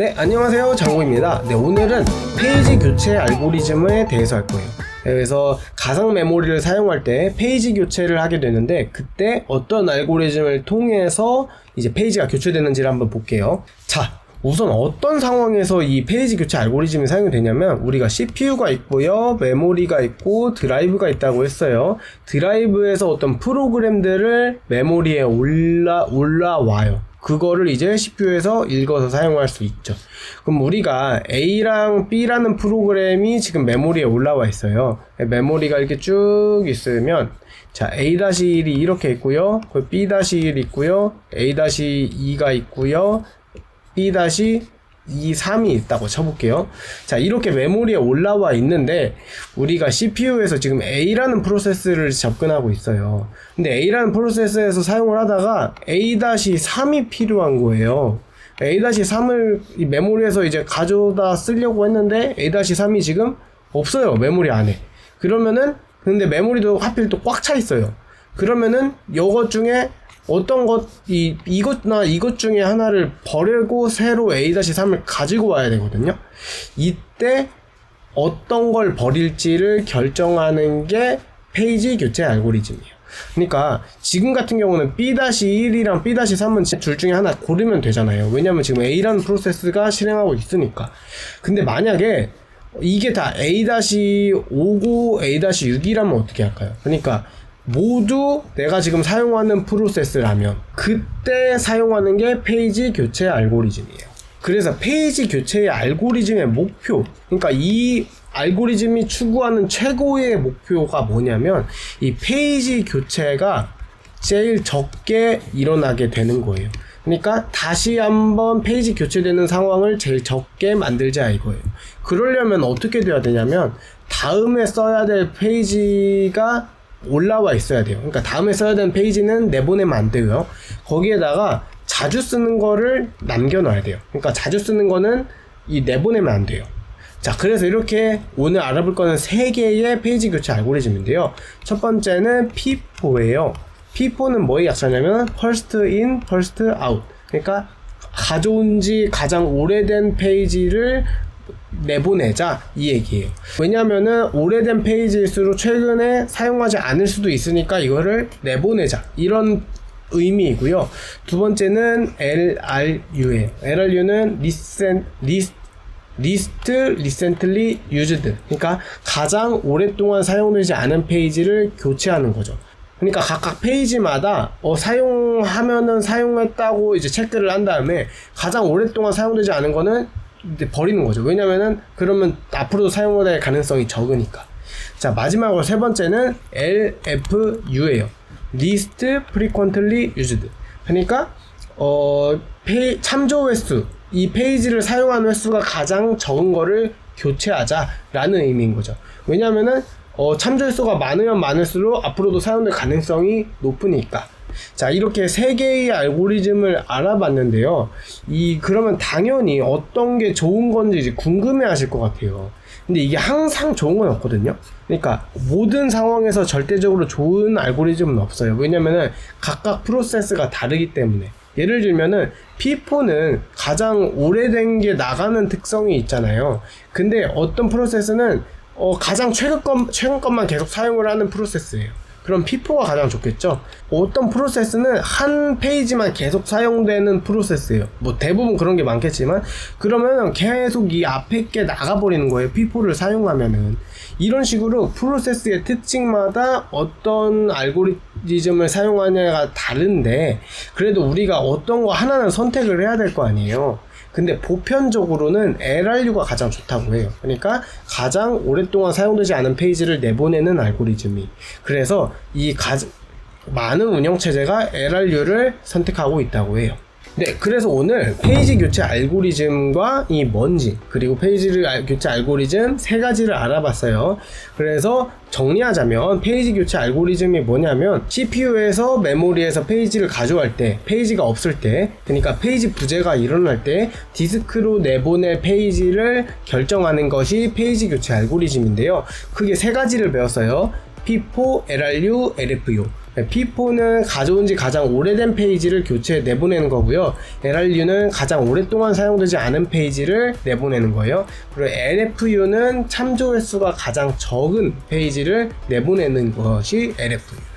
네, 안녕하세요. 장고입니다. 네, 오늘은 페이지 교체 알고리즘에 대해서 할 거예요. 네, 그래서 가상 메모리를 사용할 때 페이지 교체를 하게 되는데 그때 어떤 알고리즘을 통해서 이제 페이지가 교체되는지를 한번 볼게요. 자, 우선 어떤 상황에서 이 페이지 교체 알고리즘이 사용이 되냐면 우리가 CPU가 있고요, 메모리가 있고 드라이브가 있다고 했어요. 드라이브에서 어떤 프로그램들을 메모리에 올라 올라와요. 그거를 이제 CPU에서 읽어서 사용할 수 있죠. 그럼 우리가 A랑 B라는 프로그램이 지금 메모리에 올라와 있어요. 메모리가 이렇게 쭉 있으면 자 A-1이 이렇게 있고요. B-1 있고요. A-2가 있고요. B-2, 3이 있다고 쳐볼게요. 자, 이렇게 메모리에 올라와 있는데, 우리가 CPU에서 지금 A라는 프로세스를 접근하고 있어요. 근데 A라는 프로세스에서 사용을 하다가 A-3이 필요한 거예요. A-3을 이 메모리에서 이제 가져다 쓰려고 했는데, A-3이 지금 없어요. 메모리 안에. 그러면은, 근데 메모리도 하필 또 꽉 차 있어요. 그러면은, 요것 중에 어떤 것, 이, 이것나 이것 중에 하나를 버리고 새로 A-3을 가지고 와야 되거든요. 이때 어떤 걸 버릴지를 결정하는 게 페이지 교체 알고리즘이에요. 그러니까 지금 같은 경우는 B-1이랑 B-3은 둘 중에 하나 고르면 되잖아요. 왜냐면 지금 A라는 프로세스가 실행하고 있으니까. 근데 만약에 이게 다 A-5고 A-6이라면 어떻게 할까요? 그러니까 모두 내가 지금 사용하는 프로세스라면 그때 사용하는 게 페이지 교체 알고리즘이에요. 그래서 페이지 교체의 알고리즘의 목표, 그러니까 이 알고리즘이 추구하는 최고의 목표가 뭐냐면 이 페이지 교체가 제일 적게 일어나게 되는 거예요. 그러니까 다시 한번 페이지 교체되는 상황을 제일 적게 만들자 이거예요. 그러려면 어떻게 돼야 되냐면 다음에 써야 될 페이지가 올라와 있어야 돼요. 그러니까 다음에 써야 되는 페이지는 내보내면 안 되고요. 거기에다가 자주 쓰는 거를 남겨놔야 돼요. 그러니까 자주 쓰는 거는 이 내보내면 안 돼요. 자, 그래서 이렇게 오늘 알아볼 거는 세 개의 페이지 교체 알고리즘인데요. 첫 번째는 P4예요. P4는 뭐에 약자냐면 first in, first out. 그러니까 가져온 지 가장 오래된 페이지를 내보내자 이 얘기예요. 왜냐면은 오래된 페이지일수록 최근에 사용하지 않을 수도 있으니까 이거를 내보내자 이런 의미이고요. 두 번째는 LRU예요. LRU는 recent, list, list recently used. 그러니까 가장 오랫동안 사용되지 않은 페이지를 교체하는 거죠. 그러니까 각각 페이지마다 어, 사용하면은 사용했다고 이제 체크를 한 다음에 가장 오랫동안 사용되지 않은 거는 버리는 거죠. 왜냐면은 그러면 앞으로도 사용될 가능성이 적으니까. 자 마지막으로 세 번째는 LFU예요. Least Frequently Used. 그러니까 어 페이, 참조 횟수 이 페이지를 사용하는 횟수가 가장 적은 거를 교체하자라는 의미인 거죠. 왜냐면은 어, 참조 횟수가 많으면 많을수록 앞으로도 사용될 가능성이 높으니까. 자, 이렇게 세 개의 알고리즘을 알아봤는데요. 이, 그러면 당연히 어떤 게 좋은 건지 궁금해 하실 것 같아요. 근데 이게 항상 좋은 건 없거든요. 그러니까 모든 상황에서 절대적으로 좋은 알고리즘은 없어요. 왜냐면은 각각 프로세스가 다르기 때문에. 예를 들면은 P4는 가장 오래된 게 나가는 특성이 있잖아요. 근데 어떤 프로세스는 어, 가장 최근 것, 최근 것만 계속 사용을 하는 프로세스예요. 그럼 P4가 가장 좋겠죠. 어떤 프로세스는 한 페이지만 계속 사용되는 프로세스예요. 뭐 대부분 그런 게 많겠지만 그러면 계속 이 앞에 게 나가버리는 거예요. P4를 사용하면은 이런 식으로 프로세스의 특징마다 어떤 알고리즘을 사용하냐가 다른데 그래도 우리가 어떤 거 하나는 선택을 해야 될 거 아니에요. 근데 보편적으로는 LRU가 가장 좋다고 해요. 그러니까 가장 오랫동안 사용되지 않은 페이지를 내보내는 알고리즘이. 그래서 이 가, 많은 운영체제가 LRU를 선택하고 있다고 해요. 네, 그래서 오늘 페이지 교체 알고리즘과 이 뭔지, 그리고 페이지를 알, 교체 알고리즘 세 가지를 알아봤어요. 그래서 정리하자면 페이지 교체 알고리즘이 뭐냐면 CPU에서 메모리에서 페이지를 가져갈 때, 페이지가 없을 때, 그러니까 페이지 부재가 일어날 때 디스크로 내보낼 페이지를 결정하는 것이 페이지 교체 알고리즘인데요. 크게 세 가지를 배웠어요. P4, LRU, LFU. 네, P4는 가져온 지 가장 오래된 페이지를 교체해 내보내는 거고요. LRU는 가장 오랫동안 사용되지 않은 페이지를 내보내는 거예요. 그리고 LFU는 참조 횟수가 가장 적은 페이지를 내보내는 것이 LFU.